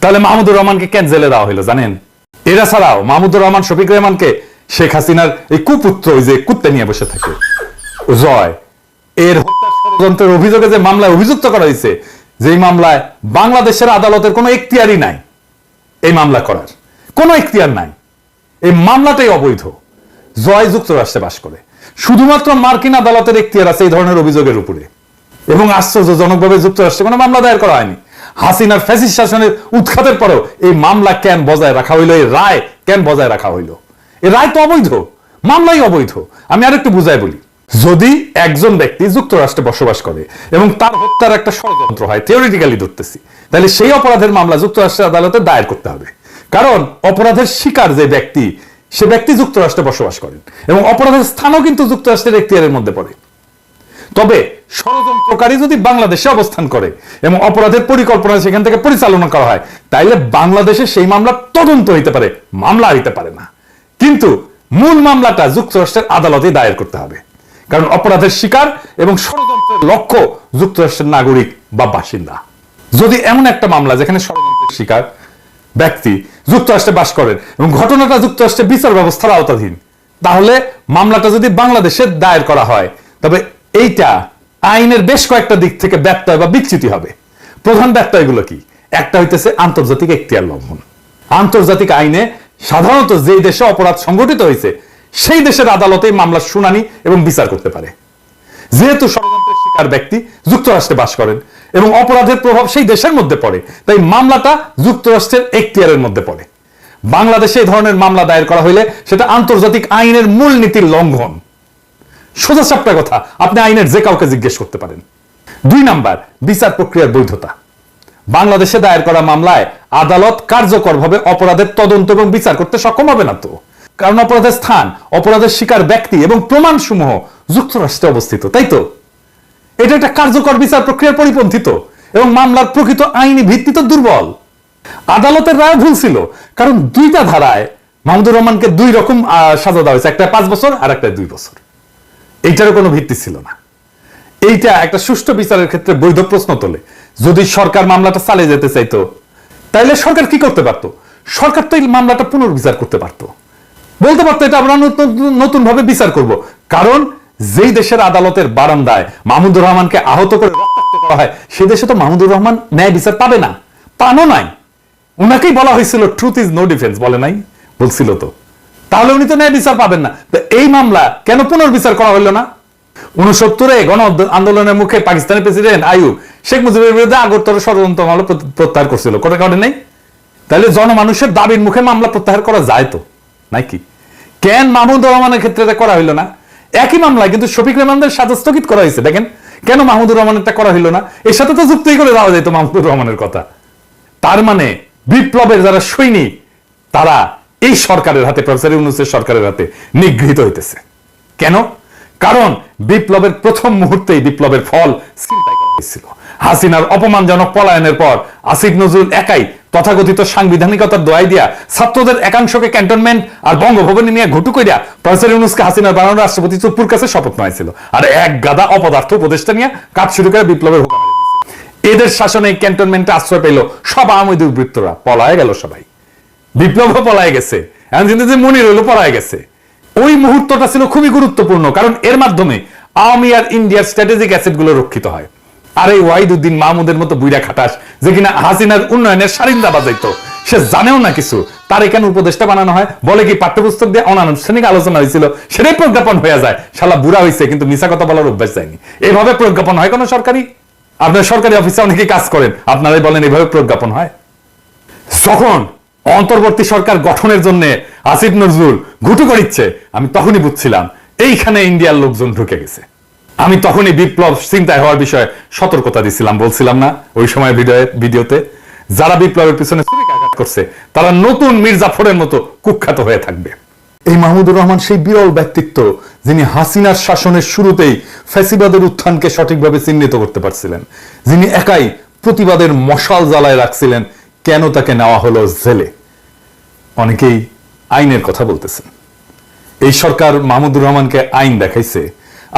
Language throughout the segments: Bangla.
তাহলে মাহমুদুর রহমানকে কেন জেলে দেওয়া হলো জানেন? এরা ছাড়াও মাহমুদুর রহমান, শফিক রহমানকে শেখ হাসিনার এই কুপুত্র, ওই যে কুত্তে নিয়ে বসে থাকে। জয়। এর ষড়যন্ত্রের অভিযোগে যে মামলায় অভিযুক্ত করা হয়েছে, যেই মামলায় বাংলাদেশের আদালতের কোনো এখতিয়ারই নাই এই মামলা করার। কোনো এখতিয়ার নাই। এই মামলাটাই অবৈধ। জয় যুক্তরাষ্ট্রে বাস করে। শুধুমাত্র মার্কিন আদালতের এখতিয়ার আছে এই ধরনের অভিযোগের উপরে। এবং আশ্চর্যজনকভাবে যুক্তরাষ্ট্রে কোনো মামলা দায়ের করা হয়নি। হাসিনার ফ্যাসিস্ট শাসনের উৎখাতের পরেও এই মামলা কেন বজায় রাখা হইল? এই রায় কেন বজায় রাখা হইল? এই রায় তো অবৈধ। মামলাই অবৈধ। আমি আরেকটু বুঝাই বলি। যদি একজন ব্যক্তি যুক্তরাষ্ট্রে বসবাস করে এবং তার হত্যার একটা ষড়যন্ত্র হয় থিওরিটিক্যালি ধরতেছি, তাহলে সেই অপরাধের মামলা যুক্তরাষ্ট্রের আদালতে দায়ের করতে হবে। কারণ অপরাধের শিকার যে ব্যক্তি, সে ব্যক্তি যুক্তরাষ্ট্রে বসবাস করেন এবং অপরাধের স্থানও কিন্তু যুক্তরাষ্ট্রের এখতিয়ারের মধ্যে পড়ে। তবে ষড়যন্ত্রকারী যদি বাংলাদেশে অবস্থান করে এবং অপরাধের পরিকল্পনা সেখান থেকে পরিচালনা করা হয়, তাইলে বাংলাদেশে সেই মামলা তদন্ত হইতে পারে, মামলা হইতে পারে না। কিন্তু মূল মামলাটা যুক্তরাষ্ট্রের আদালতে দায়ের করতে হবে। কারণ অপরাধের শিকার এবং ষড়যন্ত্রের লক্ষ্য যুক্তরাষ্ট্রের নাগরিক বা বাসিন্দা। যদি এমন একটা মামলা যেখানে ষড়যন্ত্রের শিকার ব্যক্তি যুক্তরাষ্ট্রে বাস করেন এবং ঘটনাটা যুক্তরাষ্ট্রের বিচার ব্যবস্থার আওতাধীন, তাহলে মামলাটা যদি বাংলাদেশে দায়ের করা হয়, তবে এইটা আইনের বেশ কয়েকটা দিক থেকে ব্যত্যয় বা বিচ্যুতি হবে। প্রধান ব্যত্যয়গুলো কি? একটা হইতেছে আন্তর্জাতিক এখতিয়ার লঙ্ঘন। আন্তর্জাতিক আইনে সাধারণত যে দেশে অপরাধ সংগঠিত হয়েছে সেই দেশের আদালতে মামলার শুনানি এবং বিচার করতে পারে। যেহেতু ষড়যন্ত্রের শিকার ব্যক্তি যুক্তরাষ্ট্রে বাস করেন এবং অপরাধের প্রভাব সেই দেশের মধ্যে পড়ে, তাই মামলাটা যুক্তরাষ্ট্রের এখতিয়ারের মধ্যে পড়ে। বাংলাদেশে এই ধরনের মামলা দায়ের করা হইলে সেটা আন্তর্জাতিক আইনের মূল নীতির লঙ্ঘন। সোজা সাপটা কথা। আপনি আইনের যে কাউকে জিজ্ঞেস করতে পারেন। দুই নাম্বার, বিচার প্রক্রিয়ার বৈধতা। বাংলাদেশে দায়ের করা মামলায় আদালত কার্যকরভাবে অপরাধের তদন্ত এবং বিচার করতে সক্ষম হবে না তো। কারণ অপরাধের স্থান, অপরাধের শিকার ব্যক্তি এবং প্রমাণ সমূহ যুক্তরাষ্ট্রে অবস্থিত, তাই তো? এটা একটা কার্যকর বিচার প্রক্রিয়ার পরিপন্থিত এবং মামলার প্রকৃত আইনি ভিত্তি তো দুর্বল। আদালতের রায় ভুল ছিল, কারণ দুইটা ধারায় মাহমুদুর রহমানকে দুই রকম সাজা দেওয়া হয়েছে, একটা পাঁচ বছর আর একটা দুই বছর। এইটারও কোনো ভিত্তি ছিল না। এইটা একটা সুষ্ঠু বিচারের ক্ষেত্রে বৈধ প্রশ্ন তোলে। যদি সরকার মামলাটা চালিয়ে যেতে চাইতো, তাইলে সরকার কি করতে পারতো? সরকার তো এই মামলাটা পুনর্বিচার করতে পারতো। বলতে পারতো এটা আমরা নতুন ভাবে বিচার করব। কারণ যেই দেশের আদালতের বারান্দায় মাহমুদুর রহমানকে আহত করে করা হয় সে দেশে তো মাহমুদুর রহমান ন্যায় বিচার পাবে না। পানো নাই। উনাকেই বলা হয়েছিল ট্রুথ ইজ নো ডিফেন্স বলে নাই? বলছিল তো। তাহলে উনি তো ন্যায় বিচার পাবেন না। তো এই মামলা কেন পুনর্বিচার করা হলো না? উনসত্তরে গণ আন্দোলনের মুখে পাকিস্তানের প্রেসিডেন্ট আয়ুব শেখ মুজিবের বিরুদ্ধে আগরতলা ষড়যন্ত্র মামলা প্রত্যাহার করছিল। করে কারণে নেই? তাহলে জনমানুষের দাবির মুখে মামলা প্রত্যাহার করা যায় তো নাকি কেন মাহমুদ রহমানের ক্ষেত্রে করা হইল না? একই মামলায় কিন্তু শফিক রহমানদের সাথে স্থগিত করা হয়েছে। দেখেন, কেন মাহমুদুর রহমানেরটা করা হইল না? এর সাথে তো যুক্তই করে দেওয়া যেত মাহমুদুর রহমানের কথা। তার মানে বিপ্লবের যারা সৈনিক, তারা এই সরকারের হাতে, প্রফেসর ইউনুসের সরকারের হাতে নিগৃহীত হইতেছে। কেন? কারণ বিপ্লবের প্রথম মুহূর্তেই বিপ্লবের ফল হয়েছিল। হাসিনার অপমানজনক পলায়নের পর আসিফ নজরুল একাই তথাকথিত সাংবিধানিকতার দোয়াই দিয়া ছাত্রদের একাংশকে ক্যান্টনমেন্ট আর বঙ্গভবনে নিয়ে ঘটু কইরা প্রফেসর ইউনুসকে হাসিনার বানানো রাষ্ট্রপতি চুপ্পুর কাছে শপথ নেওয়াইছিল। আর এক গাদা অপদার্থ উপদেষ্টা নিয়ে কাজ শুরু করে বিপ্লবের এদের শাসনে ক্যান্টনমেন্টে আশ্রয় পেল সব আওয়ামী দুর্বৃত্তরা। পলায় গেল সবাই। বিপ্লব পলায় গেছে। এখন কিন্তু যে মনির হইল পলায় গেছে। ওই মুহূর্তটা ছিল খুবই গুরুত্বপূর্ণ, কারণ এর মাধ্যমে আওয়ামী আর ইন্ডিয়ার স্ট্র্যাটেজিক অ্যাসেটগুলো রক্ষিত হয়। আর এই ওয়াহিদুদ্দিন মাহমুদের মতো বুইরা খাটাস, যে কিনা হাসিনার উন্নয়নের সারিন্দা বাজাইতো, সে জানেও না কিছু। তার এখানে উপদেশটা বানানো হয়, বলে কি পাঠ্যপুস্তক দিয়ে অনানুষ্ঠানিক আলোচনা হয়েছিল, সেটাই প্রজ্ঞাপন হয়ে যায়। শালা বুড়া হয়েছে কিন্তু মিশা কথা বলার অভ্যাস যায়নি। এভাবে প্রজ্ঞাপন হয় কোনো সরকারি? আপনার সরকারি অফিসে অনেকে কাজ করেন, আপনারাই বলেন এভাবে প্রজ্ঞাপন হয়? যখন অন্তর্বর্তী সরকার গঠনের জন্য আসিফ নজরুল ঘুটু করিচ্ছে। আমি তখনই বুঝছিলাম, এইখানে ইন্ডিয়ার লোকজন ঢুকে গেছে। আমি তখনই বিপ্লব চিন্তায় হওয়ার বিষয়ে সতর্কতা দিছিলাম, বলছিলাম না ওই সময় ভিডিও ভিডিওতে। যারা বিপ্লবের পিছনে ছুরিকাঘাত করছে, তারা নতুন মির্জাফরের মতো কুখ্যাত হয়ে থাকবে। এই মাহমুদুর রহমান সেই বিরল ব্যক্তিত্ব, যিনি হাসিনার শাসনের শুরুতেই ফ্যাসিবাদের উত্থানকে সঠিকভাবে চিহ্নিত করতে পারছিলেন, যিনি একাই প্রতিবাদের মশাল জ্বালায় রাখছিলেন কেন তাকে নেওয়া হলো জেলে? অনেকেই আইনের কথা বলতেছেন। এই সরকার মাহমুদুর রহমানকে আইন দেখাইছে।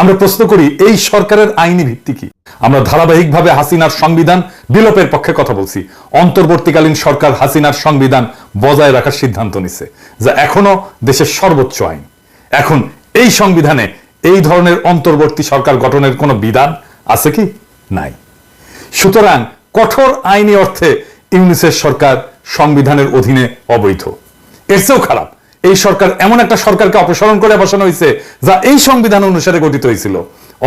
আমরা প্রশ্ন করি, এই সরকারের আইনি ভিত্তি কি? আমরা ধারাবাহিকভাবে হাসিনার সংবিধান বিলোপের পক্ষে কথা বলছি। অন্তর্বর্তীকালীন সরকার হাসিনার সংবিধান বজায় রাখার সিদ্ধান্ত নিছে, যা এখনও দেশের সর্বোচ্চ আইন। এখন এই সংবিধানে এই ধরনের অন্তর্বর্তী সরকার গঠনের কোনো বিধান আছে কি? নাই। সুতরাং কঠোর আইনি অর্থে ইউনিসেফ সরকার সংবিধানের অধীনে অবৈধ। এর চেয়েও খারাপ, এই সরকার এমন একটা সরকারকে অপসারণ করে বসানো হয়েছে যা এই সংবিধান অনুসারে গঠিত হয়েছিল।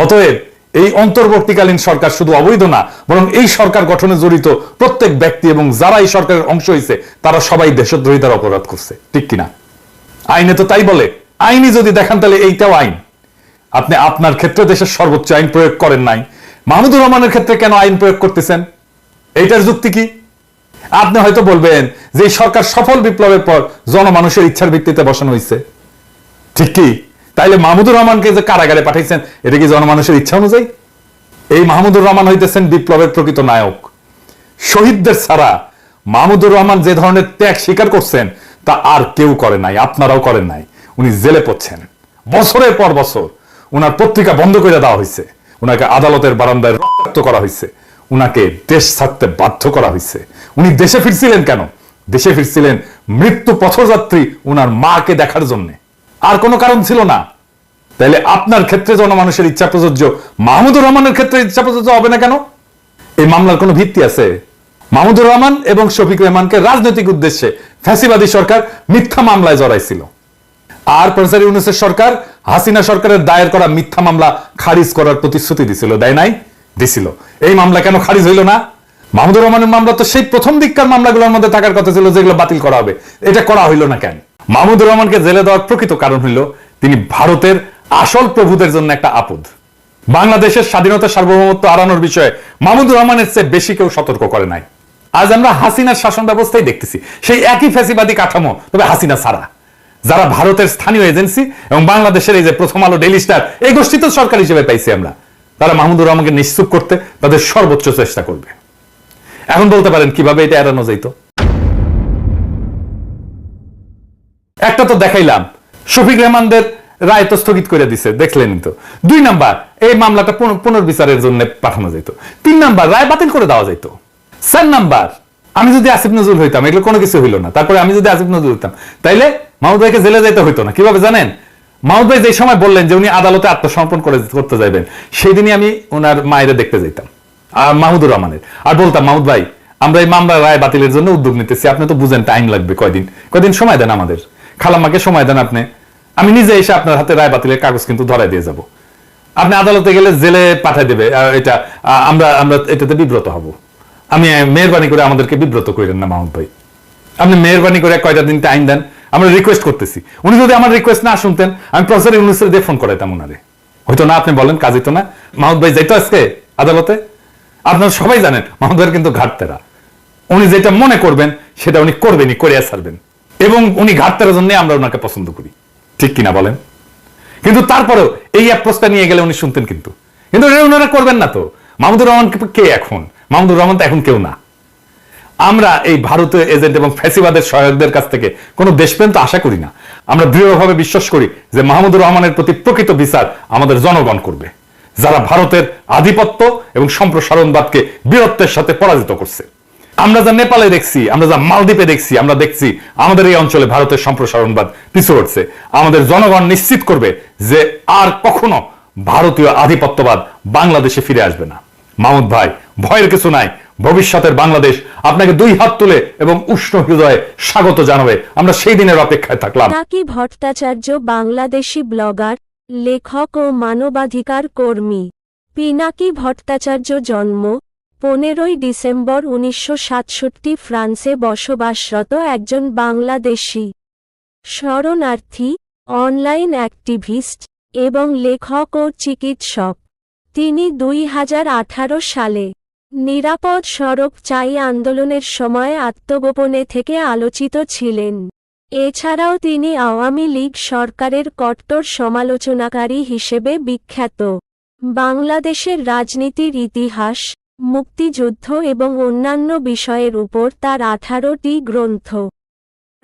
অতএব এই অন্তর্বর্তীকালীন সরকার শুধু অবৈধ না, বরং এই সরকার গঠনে জড়িত প্রত্যেক ব্যক্তি এবং যারা এই সরকারের অংশ হয়েছে, তারা সবাই দেশদ্রোহিতার অপরাধ করছে। ঠিক কিনা? আইনে তো তাই বলে আইনি যদি দেখান তাহলে এইটাও আইন। আপনি আপনার ক্ষেত্রে দেশের সর্বোচ্চ আইন প্রয়োগ করেন নাই। মাহমুদুর রহমানের ক্ষেত্রে কেন আইন প্রয়োগ করতেছেন? এইটার যুক্তি কি? আপনি হয়তো বলবেন যে সরকার সফল বিপ্লবের পর জনমানুষের ইচ্ছার ভিত্তিতে বসানো হয়েছে ঠিক কি? তাইলে মাহমুদুর রহমানকে যে কারাগারে পাঠাইছেন, এটা কি জনমানুষের ইচ্ছা অনুযায়ী? এই মাহমুদুর রহমান হইতেছেন বিপ্লবের প্রকৃত নায়ক। শহীদদের ছাড়া মাহমুদুর রহমান যে ধরনের ত্যাগ স্বীকার করছেন, তা আর কেউ করে নাই, আপনারাও করেন নাই। উনি জেলে পড়ছেন। বছরের পর বছর উনার পত্রিকা বন্ধ করে দেওয়া হয়েছে উনাকে আদালতের বারান্দায় রক্তাক্ত করা হয়েছে উনাকে দেশ ছাড়তে বাধ্য করা হয়েছে উনি দেশে ফিরছিলেন কেন? দেশে ফিরছিলেন মৃত্যু পথযাত্রী উনার মাকে দেখার জন্য। আর কোনো কারণ ছিল না। তাহলে আপনার ক্ষেত্রে জনমানুষের ইচ্ছা প্রযোজ্য, মাহমুদুর রহমানের ক্ষেত্রে ইচ্ছা প্রযোজ্য হবে না কেন? এই মামলার কোনো ভিত্তি আছে? মাহমুদুর রহমান এবং শফিক রহমানকে রাজনৈতিক উদ্দেশ্যে ফ্যাসিবাদী সরকার মিথ্যা মামলায় জড়াইছিল। আর প্রফেসর ইউনুসের সরকার হাসিনা সরকারের দায়ের করা মিথ্যা মামলা খারিজ করার প্রতিশ্রুতি দিছিল, দেয় নাই? দিছিল। এই মামলা কেন খারিজ হইল না? মাহমুদুর রহমানের মামলা তো সেই প্রথম দিককার মামলাগুলোর মধ্যে থাকার কথা ছিল যেগুলো বাতিল করা হবে। এটা করা হইল না কেন? মাহমুদুর রহমানকে জেলে দেওয়ার প্রকৃত কারণ হইল তিনি ভারতের আসল প্রভুদের জন্য একটা আপদ। বাংলাদেশের স্বাধীনতা সার্বভৌমত্ব হারানোর বিষয়ে মাহমুদুর রহমানের চেয়ে বেশি কেউ সতর্ক করে নাই। আজ আমরা হাসিনার শাসন ব্যবস্থাই দেখতেছি। সেই একই ফ্যাসিবাদী কাঠামো, তবে হাসিনা ছাড়া। যারা ভারতের স্থানীয় এজেন্সি এবং বাংলাদেশের এই যে প্রথম আলো ডেইলি স্টার, এই গোষ্ঠী তো সরকার হিসেবে পাইছি আমরা। তারা মাহমুদুর রহমানকে নিশ্চুপ করতে তাদের সর্বোচ্চ চেষ্টা করবে। এখন বলতে পারেন কীভাবে এটা এড়ানো যাইত। একটা তো দেখাইলাম, শফিক রহমানদের রায় তো স্থগিত করে দিছে, দেখলেন তো। দুই নাম্বার, এই মামলাটা পুনর্বিচারের জন্য পাঠানো যেত তিন নাম্বার, রায় বাতিল করে দেওয়া যেত চার নাম্বার, আমি যদি আসিফ নজরুল হইতাম, এগুলো কোনো কিছু হইল না, তারপরে আমি যদি আসিফ নজরুল হইতাম, তাইলে মাহমুদ ভাইকে জেলে যাইতে হইতো না। কীভাবে জানেন? মাহমুদ ভাই যে সময় বললেন যে উনি আদালতে আত্মসমর্পণ করে করতে যাবেন সেই দিনই আমি ওনার মায়েরা দেখতে আর মাহমুদুর রহমানের। আর বলতাম, মাহমুদ ভাই, আমরা এই মামলা রায় বাতিলের জন্য উদ্যোগ নিতেছি। আপনি তো বুঝেন টাইম লাগবে কয়দিন। কয়দিন সময় দেন আমাদের। খালাম্মাকে সময় দেন আপনি। আমি নিজে এসে আপনার হাতে রায় বাতিলের কাগজ কিন্তু ধরাই দিয়ে যাব। আপনি আদালতে গেলে জেলে পাঠাই দেবে। এটা আমরা আমরা এটাতে বিব্রত হব। আমি মেহরবানি করে আমাদেরকে বিব্রত করেন না মাহমুদ ভাই। আপনি মেহরবানি করে কয়টা দিন টাইম দেন? আমরা রিকোয়েস্ট করতেছি। উনি যদি আমার রিকোয়েস্ট না শুনতেন, আমি প্রফেসর ইউনুসের দিয়ে ফোন করাইতাম ওনারে হয়তো না আপনি বলেন কাজ হইতো না। মাহমুদ ভাই যাইতো আজকে আদালতে? আপনারা সবাই জানেন, মাহমুদ কিন্তু ঘাটতেরা। উনি যেটা মনে করবেন, সেটা উনি করবেনই করে ছাড়বেন। এবং উনি ঘাটতেরার জন্য আমরা ওনাকে পছন্দ করি। ঠিক কিনা বলেন? কিন্তু তারপরেও এই অ্যাপ্রোচটা নিয়ে গেলে উনি শুনতেন কিন্তু। কিন্তু এটা ওনারা করবেন না তো। মাহমুদুর রহমান কে এখন? মাহমুদুর রহমান তো এখন কেউ না। আমরা এই ভারতীয় এজেন্ট এবং ফ্যাসিবাদের সহায়কদের কাছ থেকে কোনো দেশপ্রেম তো আশা করি না। আমরা দৃঢ়ভাবে বিশ্বাস করি যে মাহমুদুর রহমানের প্রতি প্রকৃত বিচার আমাদের জনগণ করবে। যারা ভারতের আধিপত্য এবং সম্প্রসারণবাদকে বীরত্বের সাথে পরাজিত করছে। আমরা যা নেপালে দেখছি, আমরা যা মালদ্বীপে দেখছি, আমরা দেখছি আমাদের এই অঞ্চলে ভারতের সম্প্রসারণবাদ পিছু হচ্ছে আমাদের জনগণ নিশ্চিত করবে যে আর কখনো ভারতীয় আধিপত্যবাদ বাংলাদেশে ফিরে আসবে না। মাহমুদ ভাই, ভয়ের কিছু নাই। ভবিষ্যতের বাংলাদেশ আপনাকে দুই হাত তুলে এবং উষ্ণ হৃদয়ে স্বাগত জানাবে। আমরা সেই দিনের অপেক্ষায় থাকলাম। ভট্টাচার্য বাংলাদেশি ব্লগার লেখক ও মানবাধিকার কর্মী। পিনাকি ভট্টাচার্য জন্ম, পনেরোই ডিসেম্বর উনিশশো সাতষট্টি ফ্রান্সে বসবাসরত একজন বাংলাদেশি। শরণার্থী, অনলাইন অ্যাক্টিভিস্ট এবং লেখক ও চিকিৎসক। তিনি দুই হাজার আঠারো সালে নিরাপদ সড়ক চাই আন্দোলনের সময় আত্মগোপনে থেকে আলোচিত ছিলেন। এছাড়াও তিনি আওয়ামী লীগ সরকারের কট্টর সমালোচনাকারী হিসেবে বিখ্যাত। বাংলাদেশের রাজনীতির ইতিহাস, মুক্তিযুদ্ধ এবং অন্যান্য বিষয়ের উপর তার আঠারোটি গ্রন্থ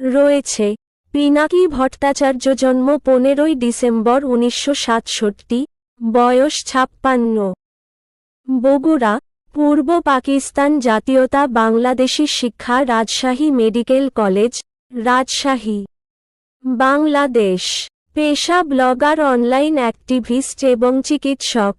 রয়েছে। পিনাকি ভট্টাচার্য জন্ম পনেরোই ডিসেম্বর উনিশশো সাতষট্টি, বয়স ছাপ্পান্ন। বগুড়া, পূর্ব পাকিস্তান জাতীয়তা বাংলাদেশি শিক্ষা রাজশাহী মেডিকেল কলেজ রাজশাহী বাংলাদেশ। পেশা ব্লগার অনলাইন অ্যাক্টিভিস্ট এবং চিকিৎসক।